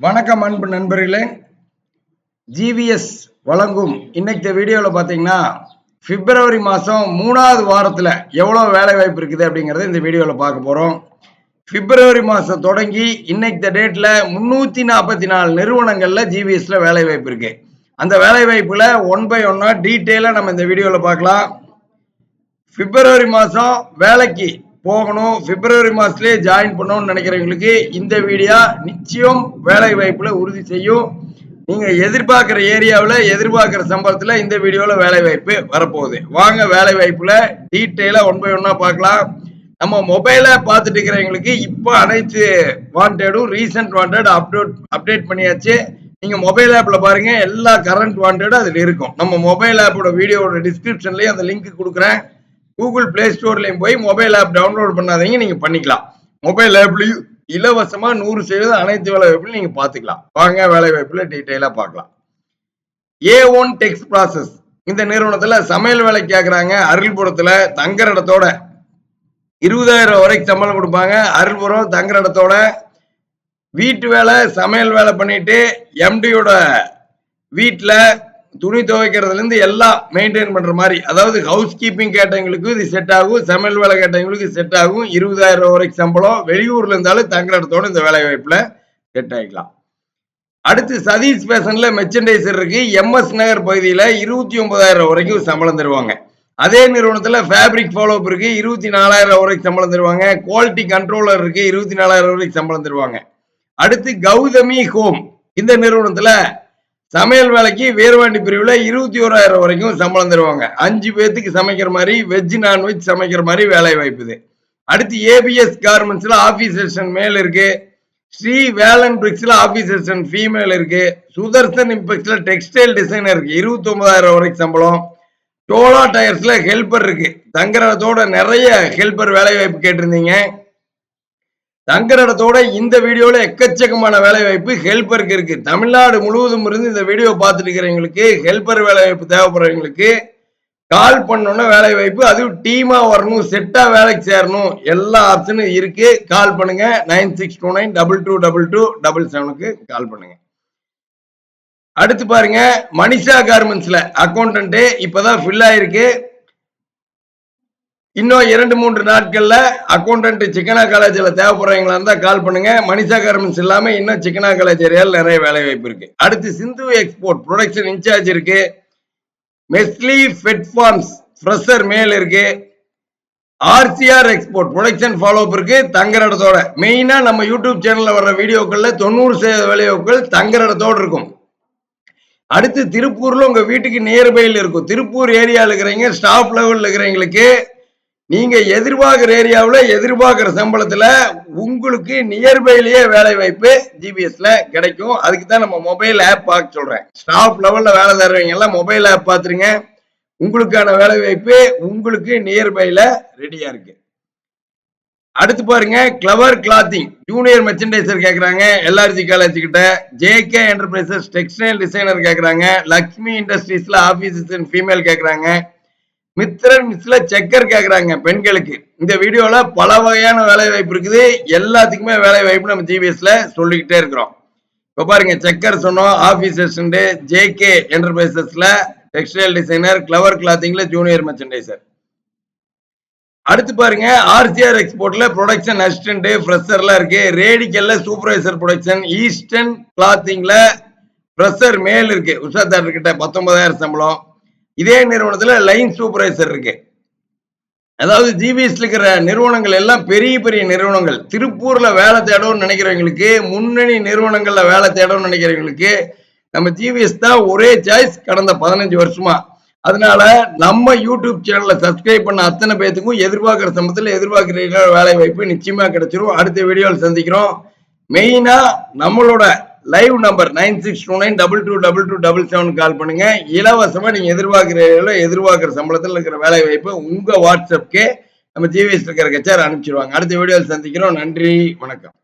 வணக்கம் அன்பு நண்பர்களே. ஜிவிஎஸ் வழங்கும் இன்னைக்கு வீடியோவில் பார்த்தீங்கன்னா பிப்ரவரி மாதம் மூணாவது வாரத்தில் எவ்வளோ வேலை வாய்ப்பு இருக்குது அப்படிங்கிறத இந்த வீடியோவில் பார்க்க போகிறோம் பிப்ரவரி மாதம் தொடங்கி இன்னைக்கு டேட்டில் முந்நூற்றி நாற்பத்தி நாலு நிறுவனங்களில் ஜிவிஎஸ்ல வேலை வாய்ப்பு இருக்கு. அந்த வேலை வாய்ப்பில் ஒன் பை ஒன்னாக டீட்டெயிலாக நம்ம இந்த வீடியோவில் பார்க்கலாம். பிப்ரவரி மாதம் வேலைக்கு போகணும். பிப்ரவரி மாதத்துலேயே ஜாயின் பண்ணணும்னு நினைக்கிறவங்களுக்கு இந்த வீடியோ நிச்சயம் வேலை வாய்ப்பில் உறுதி செய்யும். நீங்கள் எதிர்பார்க்குற ஏரியாவில் எதிர்பார்க்குற சம்பளத்தில் இந்த வீடியோவில் வேலை வாய்ப்பு வரப்போகுது. வாங்க வேலை வாய்ப்பில் டீட்டெயிலாக ஒன் பை ஒன்னாக பார்க்கலாம். நம்ம மொபைலை பார்த்துட்டு இருக்கிறவங்களுக்கு இப்போ அனைத்து வாண்டடும் ரீசன்ட் வாண்டட் அப்டேட் அப்டேட் பண்ணியாச்சு. நீங்கள் மொபைல் ஆப்பில் பாருங்கள் எல்லா கரண்ட் வாண்டடும் அதில் இருக்கும். நம்ம மொபைல் ஆப்போட வீடியோட டிஸ்கிரிப்ஷன்லேயும் அந்த லிங்க் கொடுக்குறேன். கூகுள் பிளே ஸ்டோர்லையும் போய் மொபைல் ஆப் டவுன்லோட் பண்ணாதீங்க நீங்கள் பண்ணிக்கலாம். மொபைல் ஆப்லையும் இலவசமாக நூறு சதவீதம் அனைத்து வேலை வாய்ப்புலையும் நீங்கள் பார்த்துக்கலாம். வாங்க வேலைவாய்ப்பில் டீட்டெயிலாக பார்க்கலாம். ஏ ஒன் டெக்ஸ் ப்ராசஸ் இந்த நிறுவனத்தில் சமையல் வேலை கேட்குறாங்க அருள்புரத்தில் தங்குற இடத்தோட. இருபதாயிரம் வரைக்கும் சம்பளம் கொடுப்பாங்க அருள்புரம் தங்குற இடத்தோட. வீட்டு வேலை சமையல் வேலை பண்ணிட்டு எம்டியோட வீட்டில் துணி துவைக்கிறதுலேருந்து எல்லாம் மெயின்டைன் பண்ணுற மாதிரி. அதாவது ஹவுஸ் கீப்பிங் கேட்டவங்களுக்கு இது செட் ஆகும் சமையல் வேலை கேட்டவங்களுக்கு செட் ஆகும். இருபதாயிரம் ரூபா வரைக்கும் சம்பளம். வெளியூர்ல இருந்தாலும் தங்குற இடத்தோட இந்த வேலை வாய்ப்புல செட் ஆகிக்கலாம் அடுத்து சதீஷ் ஃபேஷன்ல மெர்ச்சன்டைசர் இருக்கு. எம்எஸ் நகர் பகுதியில் இருபத்தி ஒன்பதாயிரம் வரைக்கும் சம்பளம் தருவாங்க. அதே நிறுவனத்தில் ஃபேப்ரிக் ஃபாலோஅப் இருக்கு. இருபத்தி நாலாயிரம் வரைக்கும் சம்பளம் தருவாங்க. குவாலிட்டி கண்ட்ரோலர் இருக்கு. இருபத்தி நாலாயிரம் வரைக்கும் சம்பளம் தருவாங்க. அடுத்து கௌதமி ஹோம். இந்த நிறுவனத்தில் சமையல் வேலைக்கு வீரவாண்டி பிரிவில் இருபத்தி ஓராயிரம் வரைக்கும் சம்பளம் தருவாங்க. அஞ்சு பேர்த்துக்கு சமைக்கிற மாதிரி வெஜ் நான்வெஜ் சமைக்கிற மாதிரி வேலை வாய்ப்புது அடுத்து ஏபிஎஸ் கார்மெண்ட்ஸில் ஆஃபீஸ் செக்ஷன் மேல் இருக்கு. ஸ்ரீ வேலன் பிரிக்ஸில் ஆஃபீஸ் செக்ஷன் ஃபீமேல் இருக்கு. சுதர்சன் இம்பெக்ஸில் டெக்ஸ்டைல் டிசைனர் இருக்கு. இருபத்தி ஒன்பதாயிரம் வரைக்கும் சம்பளம். டோலா டயர்ஸ்ல ஹெல்பர் இருக்கு. தங்குறதோட நிறைய ஹெல்பர் வேலை வாய்ப்பு கேட்டிருந்தீங்க. தங்குற இடத்தோட இந்த வீடியோல எக்கச்சக்கமான வேலை வாய்ப்பு ஹெல்ப்பருக்கு இருக்கு. தமிழ்நாடு முழுவதும் இருந்து இந்த வீடியோ பார்த்துட்டு இருக்கிறவங்களுக்கு ஹெல்ப்பர் வேலை வாய்ப்பு தேவைப்படுறவங்களுக்கு கால் பண்ணோன்னா வேலை வாய்ப்பு அதுவும் டீமா வரணும் செட்டா வேலைக்கு சேரணும். எல்லா ஆப்ஷனும் இருக்கு. கால் பண்ணுங்க. Nine six two nine double two double two double செவனுக்கு கால் பண்ணுங்க. அடுத்து பாருங்க மனிஷா கார்மெண்ட்ஸ்ல அக்கௌண்டன்ட் இப்பதான் ஃபில் ஆயிருக்கு. இன்னும் இரண்டு மூன்று நாட்கள்ல அக்கௌண்டன்ட் சிக்கனா காலேஜில் தேவைப்படுறவங்களா இருந்தா கால் பண்ணுங்க. மனிஷா கார்மெண்ட்ஸ் இல்லாம இன்னும் சிக்கனா காலேஜ் ஏரியாவில் நிறைய வேலை வாய்ப்பு இருக்கு. அடுத்து சிந்து எக்ஸ்போர்ட் ப்ரொடக்ஷன் இன்சார்ஜ் இருக்கு. மெஸ்லி ஃபெட் ஃபார்ம்ஸ் ஃப்ரெஷர் மேல் இருக்கு. ஆர்சிஆர் எக்ஸ்போர்ட் ப்ரொடக்ஷன் ஃபாலோ இருக்கு. தங்குற இடத்தோட. மெயினா நம்ம யூடியூப் சேனல்ல வர்ற வீடியோக்கள்ல தொண்ணூறு சதவீத வேலையோக்கள் தங்குற இடத்தோட இருக்கும். அடுத்து திருப்பூர்ல உங்க வீட்டுக்கு நியர்பையில் இருக்கும். திருப்பூர் ஏரியாவில் இருக்கிறவங்க ஸ்டாஃப் லெவலில் இருக்கிறவங்களுக்கு நீங்க எதிர்பார்க்குற ஏரியாவில் எதிர்பார்க்குற சம்பளத்தில் உங்களுக்கு நியர்பைலேயே வேலை வாய்ப்பு ஜிபிஎஸ்ல கிடைக்கும். அதுக்கு தான் நம்ம மொபைல் ஆப் பார்க்க சொல்றேன். ஸ்டாஃப் லெவலில் வேலை தருவீங்கெல்லாம் மொபைல் ஆப் பார்த்துருங்க. உங்களுக்கான வேலை வாய்ப்பு உங்களுக்கு நியர்பைல ரெடியா இருக்கு. அடுத்து பாருங்க கிளவர் கிளாத்திங் ஜூனியர் மெர்ச்சன்டைசர் கேட்குறாங்க எல்ஆர்ஜி காலேஜ் கிட்ட. ஜேகே என்டர்பிரைசஸ் டெக்ஸ்டைல் டிசைனர் கேட்குறாங்க லக்ஷ்மி இண்டஸ்ட்ரீஸ்ல ஆபீசஸ் ஃபீமேல் கேட்குறாங்க மித்ரன் மிஸ்ல செக்கர் கேக்குறாங்க பெண்களுக்கு. இந்த வீடியோல பல வகையான வேலை வாய்ப்பு இருக்குது. எல்லாத்துக்குமே வேலை வாய்ப்பு நம்ம ஜிபிஎஸ்ல சொல்லிக்கிட்டே இருக்கிறோம். இப்ப பாருங்க செக்கர் சொன்னோம் ஆபீசர்ஸ் ஜே கே என்டர்பிரைசஸ்ல டெக்ஸ்டைல் டிசைனர் கிளவர் கிளாத்திங்ல ஜூனியர் மெர்ச்சன்டைசர் அடுத்து பாருங்க ஆர்சிஆர் எக்ஸ்போர்ட்ல ப்ரொடக்ஷன் அசிஸ்டன்ட் ஃப்ரெஷர்லாம் இருக்கு. ரேடிக்கல்ல சூப்பர்வைசர் ப்ரொடக்ஷன் ஈஸ்டர்ன் கிளாத்திங்ல ஃப்ரெஷர் மேல் இருக்கு. உஷா தேட்டர் கிட்ட பத்தொன்பதாயிரம் சம்பளம். இதே நிறுவனத்துல லைன் சூப்பர்வைசர் இருக்கு. அதாவது ஜிபிஎஸ்ல இருக்கிற நிறுவனங்கள் எல்லாம் பெரிய பெரிய நிறுவனங்கள். திருப்பூர்ல வேலை தேடணும்னு நினைக்கிறவங்களுக்கு முன்னணி நிறுவனங்கள்ல வேலை தேடணும்னு நினைக்கிறவங்களுக்கு நம்ம ஜிபிஎஸ் தான் ஒரே சாய்ஸ் கடந்த பதினஞ்சு வருஷமா. அதனால நம்ம யூடியூப் சேனலை சப்ஸ்கிரைப் பண்ண அத்தனை பேத்துக்கும் எதிர்பார்க்குற சமயத்தில் எதிர்பார்க்குற வேலை வாய்ப்பு நிச்சயமா கிடைச்சிரும். அடுத்த வீடியோவில் சந்திக்கிறோம். மெயினா நம்மளோட live number nine six two nine double two double two double seven call பண்ணுங்க. இலவசமா நீங்க எதிர்பார்க்குற எதிர்பார்க்குற சம்பளத்தில் இருக்கிற வேலை வாய்ப்பு உங்க வாட்ஸ்அப்கே நம்ம ஜிவிஎஸ் இருக்கிற கச்சார் அனுப்பிச்சிருவாங்க. அடுத்த வீடியோவில் சந்திக்கிறோம். நன்றி. வணக்கம்.